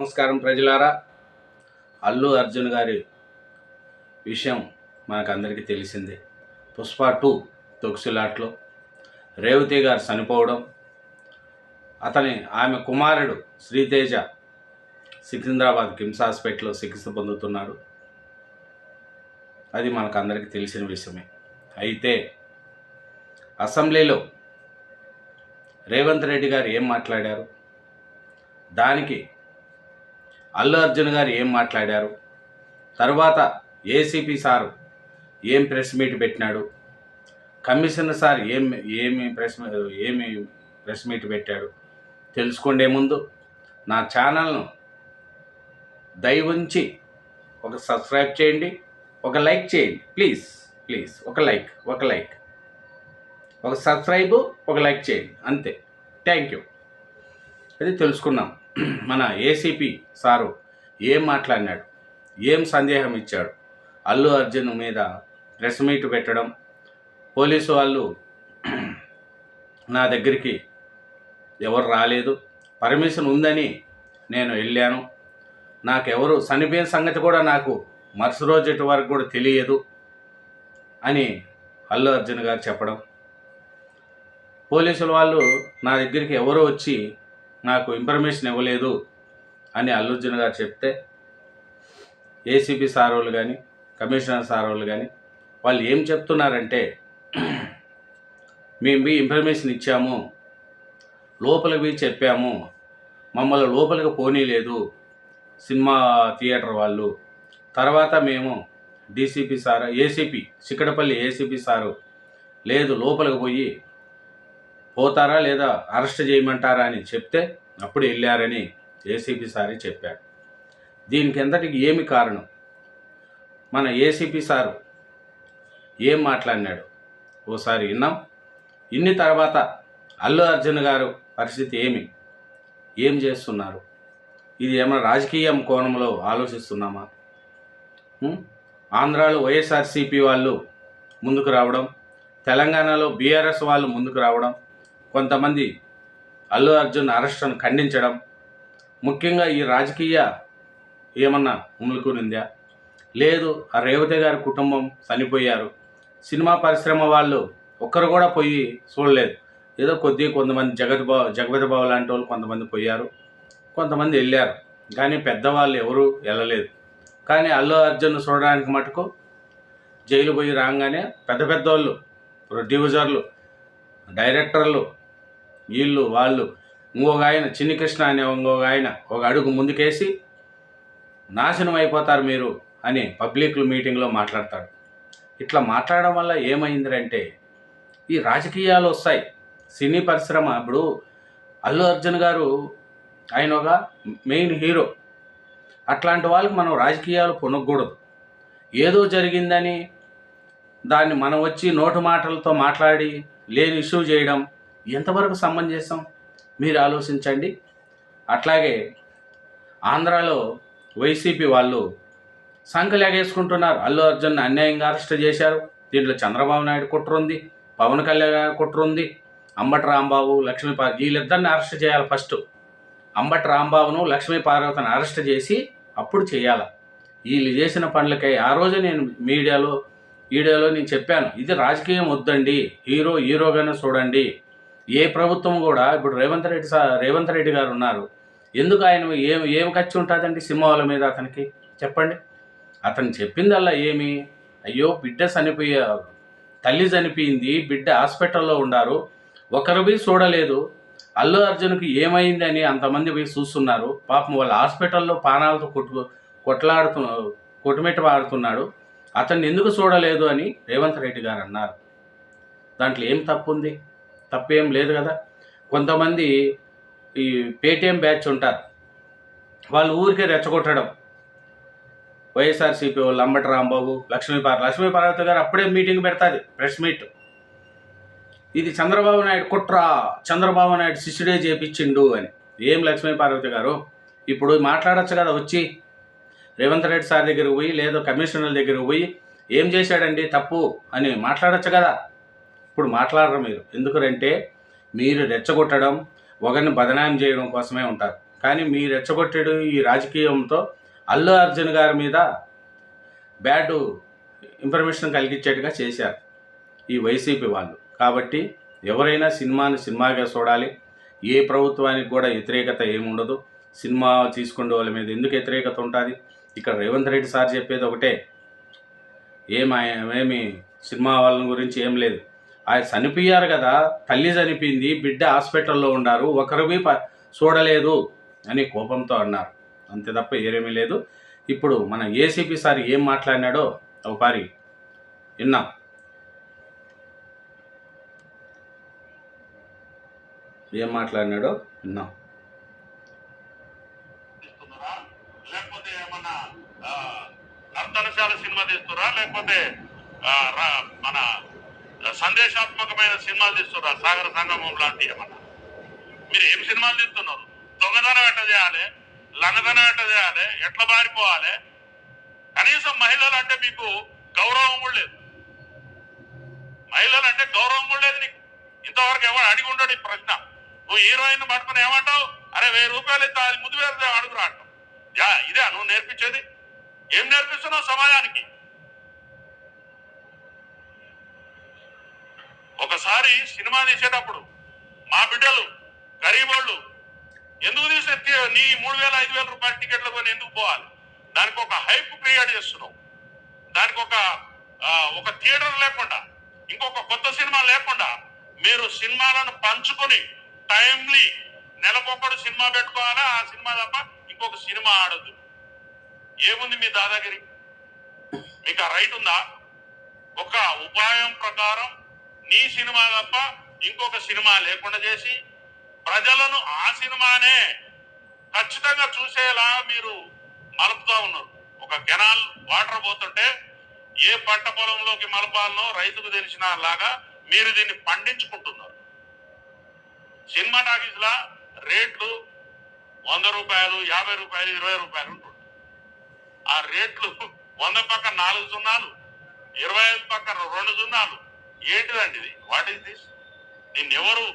నమస్కారం ప్రజలారా. అల్లు అర్జున్ గారి విషయం మనకందరికీ తెలిసిందే. పుష్ప టూ తొక్సులాట్లో రేవతి గారు చనిపోవడం అతని ఆమె కుమారుడు శ్రీతేజ సికింద్రాబాద్ కిమ్స్ హాస్పిటల్లో చికిత్స పొందుతున్నాడు. అది మనకు అందరికీ తెలిసిన విషయమే. అయితే అసెంబ్లీలో రేవంత్ రెడ్డి గారు ఏం మాట్లాడారు? దానికి అల్లు అర్జున్ గారు ఏం మాట్లాడారు? తర్వాత ఏసీపీ సారు ఏం ప్రెస్ మీట్ పెట్టినాడు? కమిషనర్ సార్ ఏం ఏమి ప్రెస్ ఏమి ప్రెస్ మీట్ పెట్టాడు? తెలుసుకుండే ముందు నా ఛానల్ను దయవుంచి ఒక సబ్స్క్రైబ్ చేయండి ఒక లైక్ చేయండి. ప్లీజ్ ప్లీజ్ ఒక లైక్ ఒక లైక్. ఒక సబ్స్క్రైబ్ ఒక లైక్ చేయండి. అంతే. Thank you. అది తెలుసుకున్నాం. మన ఏసీపీ సారు ఏం మాట్లాడినాడు? ఏం సందేహం ఇచ్చాడు? అల్లు అర్జున్ మీద ప్రెస్ మీట్ పెట్టడం పోలీసు వాళ్ళు నా దగ్గరికి ఎవరు రాలేదు పర్మిషన్ ఉందని నేను వెళ్ళాను. నాకెవరు చనిపోయిన సంగతి కూడా నాకు మరుస రోజు వరకు కూడా తెలియదు అని అల్లు అర్జున్ గారు చెప్పడం. పోలీసుల వాళ్ళు నా దగ్గరికి ఎవరో వచ్చి నాకు ఇన్ఫర్మేషన్ ఇవ్వలేదు అని అల్లుర్జున్ గారు చెప్తే ఏసీపీ సార్ వాళ్ళు కానీ కమిషనర్ సార్ వాళ్ళు కానీ వాళ్ళు ఏం చెప్తున్నారంటే మేము మీ ఇన్ఫర్మేషన్ ఇచ్చాము లోపలికి చెప్పాము మమ్మల్ని లోపలికి పోనీలేదు సినిమా థియేటర్ వాళ్ళు. తర్వాత మేము DCP sir ACP Chikkadpalli ACP sir లేదు లోపలికి పోయి పోతారా లేదా అరెస్ట్ చేయమంటారా అని చెప్తే అప్పుడు వెళ్ళారని ఏసీపీ సారే చెప్పాడు దీనికి ఎంతటికి ఏమి కారణం? మన ఏసీపీ సారు ఏం మాట్లాడినాడు? ఓసారి విన్నాం. ఇన్ని తర్వాత అల్లు అర్జున్ గారు పరిస్థితి ఏమి? ఏం చేస్తున్నారు? ఇది ఏమైనా రాజకీయం కోణంలో ఆలోచిస్తున్నామా? ఆంధ్రాలో వైఎస్ఆర్సీపీ వాళ్ళు ముందుకు రావడం తెలంగాణలో బీఆర్ఎస్ వాళ్ళు ముందుకు రావడం కొంతమంది అల్లు అర్జున్ అరెస్టును ఖండించడం ముఖ్యంగా ఈ రాజకీయ ఏమన్నా ఉములుకునిందా లేదు ఆ రేవతి గారి కుటుంబం చనిపోయారు. సినిమా పరిశ్రమ వాళ్ళు ఒక్కరు కూడా పోయి చూడలేదు. ఏదో కొద్ది కొంతమంది జగత్ బాబు జగపతి బాబు లాంటి వాళ్ళు కొంతమంది పోయారు. కొంతమంది వెళ్ళారు. కానీ పెద్దవాళ్ళు ఎవరు వెళ్ళలేదు. కానీ అల్లు అర్జున్ చూడడానికి మటుకు జైలు పోయి రాగానే పెద్ద పెద్ద వాళ్ళు ప్రొడ్యూసర్లు డైరెక్టర్లు వీళ్ళు వాళ్ళు. ఇంకొక ఆయన చిన్ని కృష్ణ అనే ఇంకొక ఆయన ఒక అడుగు ముందుకేసి నాశనం అయిపోతారు మీరు అని పబ్లిక్ మీటింగ్లో మాట్లాడతాడు. ఇట్లా మాట్లాడడం వల్ల ఏమైందంటే ఈ రాజకీయాలు వస్తాయి. సినీ పరిశ్రమ ఇప్పుడు అల్లు అర్జున్ గారు ఆయన ఒక మెయిన్ హీరో. అట్లాంటి వాళ్ళకి మనం రాజకీయాలు పొనగకూడదు. ఏదో జరిగిందని దాన్ని మనం వచ్చి నోటు మాటలతో మాట్లాడి లేని ఇష్యూ చేయడం ఎంతవరకు సమంజసం మీరు ఆలోచించండి. అట్లాగే ఆంధ్రాలో వైసీపీ వాళ్ళు సంకలేగేసుకుంటున్నారు అల్లు అర్జున్ అన్యాయంగా అరెస్ట్ చేశారు. దీంట్లో చంద్రబాబు నాయుడు కుట్ర ఉంది. పవన్ కళ్యాణ్ గారి కుట్ర ఉంది. అంబటి రాంబాబు లక్ష్మీ పార్వతి వీళ్ళిద్దరిని అరెస్ట్ చేయాలి ఫస్ట్. అంబటి రాంబాబును లక్ష్మీ పార్వతిని అరెస్ట్ చేసి అప్పుడు చేయాలి. వీళ్ళు చేసిన పనులకై ఆ రోజు నేను మీడియాలో వీడియోలో నేను చెప్పాను. ఇది రాజకీయం వద్దండి. హీరో హీరోగానే చూడండి. ఏ ప్రభుత్వం కూడా ఇప్పుడు రేవంత్ రెడ్డి రేవంత్ రెడ్డి గారు ఉన్నారు. ఎందుకు ఆయన ఏం ఏం ఖర్చు ఉంటుందండి సింహాల మీద అతనికి? చెప్పండి. అతను చెప్పిందల్లా ఏమి? అయ్యో బిడ్డ చనిపోయే తల్లి చనిపోయింది బిడ్డ హాస్పిటల్లో ఉన్నారు. ఒకరు పోయి చూడలేదు. అల్లు అర్జున్కి ఏమైందని అంతమంది పోయి చూస్తున్నారు. పాపం వాళ్ళ హాస్పిటల్లో పానాలతో కొట్టు కొట్లాడుతు కొట్టుమెట్ట ఆడుతున్నాడు అతన్ని ఎందుకు చూడలేదు అని రేవంత్ రెడ్డి గారు అన్నారు. దాంట్లో ఏం తప్పు ఉంది తప్పేం లేదు కదా. కొంతమంది ఈ పేటీఎం బ్యాచ్ ఉంటారు. వాళ్ళు ఊరికే రెచ్చగొట్టడం. వైఎస్ఆర్సీపీ వాళ్ళు అంబటి రాంబాబు లక్ష్మీపార్వతి లక్ష్మీపార్వతి గారు అప్పుడే మీటింగ్ పెడతాది ప్రెస్ మీట్. ఇది చంద్రబాబు నాయుడు కుట్ర చంద్రబాబు నాయుడు శిష్యుడే చేపించిండు అని. ఏం లక్ష్మీపార్వతి గారు? ఇప్పుడు మాట్లాడచ్చు కదా వచ్చి. రేవంత్ రెడ్డి సార్ దగ్గరకు పోయి లేదా కమిషనర్ దగ్గరకు పోయి ఏం చేశాడండి తప్పు అని మాట్లాడచ్చు కదా. ఇప్పుడు మాట్లాడరు మీరు. ఎందుకంటే మీరు రెచ్చగొట్టడం ఒకరిని బదనాయం చేయడం కోసమే ఉంటారు. కానీ మీ రెచ్చగొట్టడు ఈ రాజకీయంతో అల్లు అర్జున్ గారి మీద బ్యాడ్ ఇన్ఫర్మేషన్ కలిగించేట్టుగా చేశారు ఈ వైసీపీ వాళ్ళు. కాబట్టి ఎవరైనా సినిమాని సినిమాగా చూడాలి. ఏ ప్రభుత్వానికి కూడా వ్యతిరేకత ఏముండదు సినిమా తీసుకునే వాళ్ళ మీద ఎందుకు వ్యతిరేకత ఉంటుంది? ఇక్కడ రేవంత్ రెడ్డి సార్ చెప్పేది ఒకటే. ఏం ఏమి సినిమా వాళ్ళ గురించి ఏం లేదు. ఆయన చనిపోయారు కదా తల్లి చనిపోయింది బిడ్డ హాస్పిటల్లో ఉన్నారు ఒకరివి ప చూడలేదు అని కోపంతో అన్నారు. అంతే తప్ప ఏమీ లేదు. ఇప్పుడు మన ఏసీపీ సార్ ఏం మాట్లాడినాడో ఒకసారి విన్నాం. ఏం మాట్లాడినాడో విన్నాం. లేకపోతే ఏమన్నా నర్తనశాల సినిమా తీస్తురా లేకపోతే మన సందేశాత్మకమైన సినిమాలు తీస్తురా సాగర సంగమం లాంటి ఏమన్నా? మీరు ఏం సినిమాలు తీస్తున్నారు? దొంగతనం ఎట్ట చేయాలి? లంగతనం ఎట్ట చేయాలి? ఎట్లా పారిపోవాలి? కనీసం మహిళలు అంటే మీకు గౌరవం కూడా లేదు. మహిళలు అంటే గౌరవం కూడా లేదు నీకు. ఇంతవరకు ఎవరు అడిగి ఉండడు ఈ ప్రశ్న. నువ్వు హీరోయిన్ పట్టుకుని ఏమంటావు? అరే వెయ్యి రూపాయలు ఇస్తా అది ముద్దు వేరే అడుగురా అంటావు. యా ఇదే నువ్వు నేర్పించేది? ఏం నేర్పిస్తున్నావు సమాజానికి? ఒకసారి సినిమా తీసేటప్పుడు మా బిడ్డలు గరీబోళ్ళు ఎందుకు తీసే నీ మూడు వేల ఐదు వేల రూపాయల టికెట్లు కొని ఎందుకు పోవాలి? దానికి ఒక హైప్ క్రియేట్ చేస్తున్నావు. దానికి ఒక ఒక థియేటర్ లేకుండా ఇంకొక కొత్త సినిమా లేకుండా మీరు సినిమాలను పంచుకొని టైమ్లీ నెలకొకడు సినిమా పెట్టుకోవాలా? ఆ సినిమా తప్ప ఇంకొక సినిమా ఆడదు ఏముంది మీ దాదాగిరి? మీకు ఆ రైట్ ఉందా? ఒక ఉపాయం ప్రకారం నీ సినిమా తప్ప ఇంకొక సినిమా లేకుండా చేసి ప్రజలను ఆ సినిమానే ఖచ్చితంగా చూసేలా మీరు మలుపుతా ఉన్నారు. ఒక కెనాల్ వాటర్ పోతుంటే ఏ పంట పొలంలోకి మలపాలనో రైతుకు తెలిసిన లాగా మీరు దీన్ని పండించుకుంటున్నారు. సినిమా టాకీస్ రేట్లు వంద రూపాయలు యాభై రూపాయలు ఇరవై రూపాయలు ఉంటుంది. ఆ రేట్లు వంద పక్క నాలుగు సున్నాలు ఇరవై ఐదు పక్క రెండు సున్నాలు ఏంటిదండి ఇది వాట్ ఈస్ దిస్ నిన్నెవరు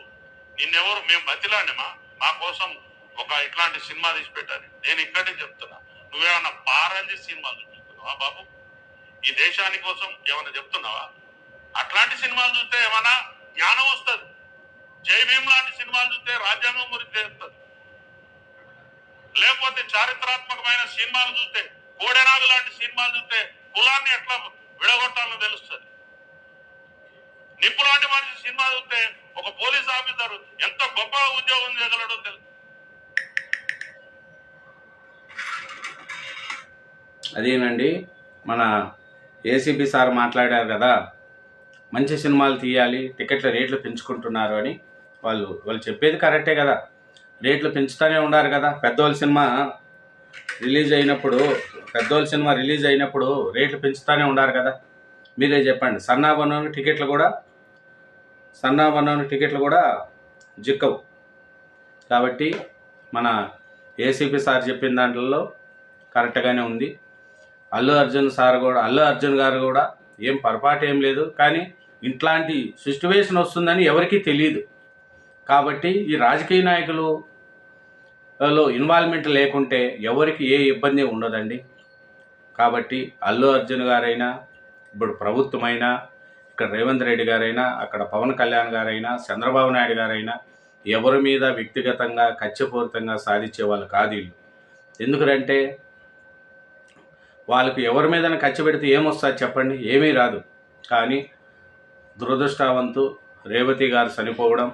నిన్నెవరు మేము బతిలాండిమా మా కోసం ఒక ఇట్లాంటి సినిమా తీసి పెట్టాలి నేను ఇక్కడే చెప్తున్నా. నువ్వేమన్నా పారంజి సినిమాలు చూపిస్తున్నావా బాబు? ఈ దేశాని కోసం ఏమైనా చెప్తున్నావా? అట్లాంటి సినిమాలు చూస్తే ఏమైనా జ్ఞానం వస్తుంది. జై భీమ్ లాంటి సినిమాలు చూస్తే రాజ్యాంగం గురించి తెలుస్తుంది లేకపోతే చారిత్రాత్మకమైన సినిమాలు చూస్తే కోడెనాగు లాంటి సినిమాలు చూస్తే కులాన్ని ఎట్లా విడగొట్టాలో తెలుస్తుంది. నిప్పు లాంటి మనిషి సినిమా చూస్తే ఒక పోలీస్ ఆఫీసర్ ఎంత గొప్ప ఉద్యోగం చేయగలడో తెలుసు. అదేనండి మన ఏసీబీ సార్ మాట్లాడారు కదా మంచి సినిమాలు తీయాలి టికెట్ల రేట్లు పెంచుకుంటున్నారు అని వాళ్ళు వాళ్ళు చెప్పేది కరెక్టే కదా. రేట్లు పెంచుతూనే ఉన్నారు కదా. పెద్దోళ్ళ సినిమా రిలీజ్ అయినప్పుడు పెద్దోళ్ళ సినిమా రిలీజ్ అయినప్పుడు రేట్లు పెంచుతూనే ఉన్నారు కదా. మీరే చెప్పండి సన్నాబనం టికెట్లు కూడా సన్నాబనం టికెట్లు కూడా జిక్కవు. కాబట్టి మన ఏసీపీ సార్ చెప్పిన దాంట్లో కరెక్ట్గానే ఉంది. అల్లు అర్జున్ సార్ కూడా అల్లు అర్జున్ గారు కూడా ఏం పొరపాటు ఏం లేదు కానీ ఇట్లాంటి సిచ్యువేషన్ వస్తుందని ఎవరికీ తెలియదు కాబట్టి ఈ రాజకీయ నాయకులు లో ఇన్వాల్వ్మెంట్ లేకుంటే ఎవరికి ఏ ఇబ్బంది ఉండదండి. కాబట్టి అల్లు అర్జున్ గారైనా ఇప్పుడు ప్రభుత్వమైనా ఇక్కడ రేవంత్ రెడ్డి గారైనా అక్కడ పవన్ కళ్యాణ్ గారైనా చంద్రబాబు నాయుడు గారైనా ఎవరి మీద వ్యక్తిగతంగా కచ్చపూరితంగా సాధించే వాళ్ళు కాదు వీళ్ళు. ఎందుకంటే వాళ్ళకు ఎవరి మీద ఖర్చు పెడితే ఏమొస్తుంది చెప్పండి? ఏమీ రాదు. కానీ దురదృష్టవంతు రేవతి గారు చనిపోవడం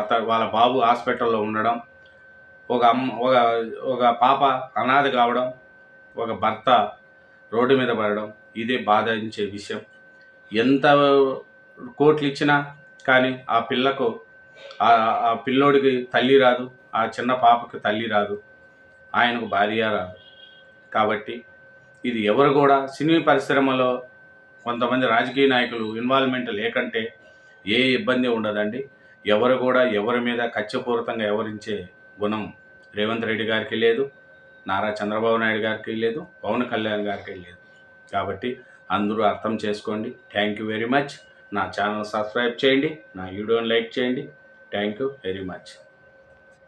అత వాళ్ళ బాబు హాస్పిటల్లో ఉండడం ఒక అమ్మ ఒక ఒక పాప అనాథ కావడం ఒక భర్త రోడ్డు మీద పడడం ఇదే బాధించే విషయం. ఎంత కోట్లు ఇచ్చినా కానీ ఆ పిల్లకు ఆ ఆ పిల్లోడికి తల్లి రాదు ఆ చిన్న పాపకి తల్లి రాదు ఆయనకు భార్య రాదు. కాబట్టి ఇది ఎవరు కూడా సినీ పరిశ్రమలో కొంతమంది రాజకీయ నాయకులు ఇన్వాల్వ్మెంట్ లేకంటే ఏ ఇబ్బంది ఉండదండి. ఎవరు కూడా ఎవరి మీద కచ్చపూరితంగా ఎవరించే గుణం రేవంత్ రెడ్డి గారికి లేదు నారా చంద్రబాబు నాయుడు గారికి లేదు పవన్ కళ్యాణ్ గారికి లేదు. కాబట్టి అందరూ అర్థం చేసుకోండి. థ్యాంక్ యూ వెరీ మచ్ నా ఛానల్ సబ్స్క్రైబ్ చేయండి. నా వీడియోని లైక్ చేయండి. Thank you very much